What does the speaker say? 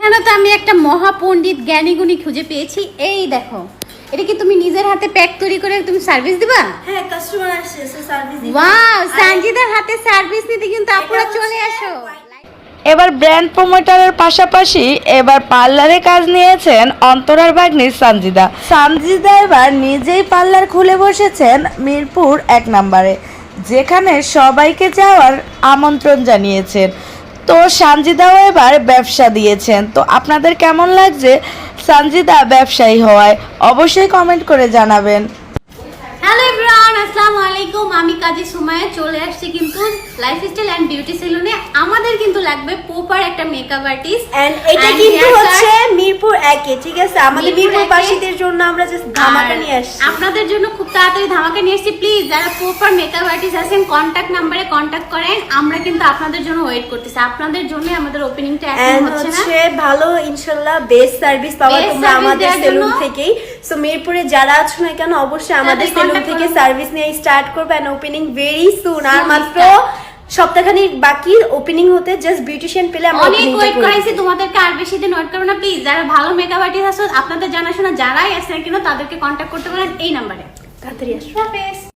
এখানে তো আমি একটা মহাপণ্ডিত জ্ঞানীগুণী খুঁজে পেয়েছি? এই দেখো এটা কি তুমি নিজের হাতে প্যাক তৈরি করে তুমি সার্ভিস দিবা? হ্যাঁ কাস্টমার আসছে সো সার্ভিস ওয়াও সানজিদার হাতে সার্ভিস নিতে কিন্তু আপনারা চলে আসো। এবার ব্র্যান্ড প্রমোটারের পাশাপাশি এবার পার্লারে কাজ নিয়েছেন অন্তরার ভাগ্নি সানজিদা। সানজিদা এবার নিজেই পার্লার খুলে বসেছেন মিরপুর এক নম্বরে যেখানে সবাইকে যাওয়ার আমন্ত্রণ জানিয়েছেন। তো সানজিদাও এবার ব্যবসা দিয়েছেন। তো আপনাদের কেমন লাগছে সানজিদা ব্যবসায়ী হওয়ায়? অবশ্যই কমেন্ট করে জানাবেন। হ্যালো এভরিওয়ান আসসালামু আলাইকুম। আমি কাজী সুমাইয়া চলে আসছি কিন্তু লাইফস্টাইল এন্ড বিউটি সেলুনে আমাদের কিন্তু লাগবে প্রপার একটা মেকআপ আর্টিস্ট এন্ড এটা কিন্তু হচ্ছে মিরপুর একে ঠিক আছে? আমাদের মিরপুর বাসীদের জন্য আমরা জাস্ট ধামাকা নিয়ে আসছি। আপনাদের জন্য খুব তাড়াতাড়ি ধামাকা নিয়ে এসেছি প্লিজ যারা প্রপার মেকআপ আর্টিস্ট আছেন কন্ট্যাক্ট নাম্বারে কন্ট্যাক্ট করেন। আমরা কিন্তু আপনাদের জন্য ওয়েট করতেছি। আপনাদের জন্য আমাদের ওপেনিংটা এখন হচ্ছে না। হচ্ছে ভালো ইনশাল্লাহ বেস্ট সার্ভিস পাওয়া তোমরা আমাদের সেলুন থেকেই। সো মিরপুরে যারা আছো না কেন অবশ্যই আমাদের সেলুন থেকে সার্ভিস নিয়ে স্টার্ট করবে এন্ড ওপেনিং ভেরি সুন আর মাত্র. সপ্তাহখানিক বাকি ওপেনিং হতে জাস্ট বিউটিশিয়ান পেলে আমরা অনেক ওয়েট করাইছি তোমাদেরকে আর বেশি দিন ওয়েট করব না প্লিজ যারা ভালো মেকআপ আর্টিস্ট আছো আপনাদের জানাশোনা যারাই আছে কিনা তাদেরকে কন্ট্যাক্ট করতে পারেন এই নাম্বারে তাড়াতাড়ি আসো। হাফেজ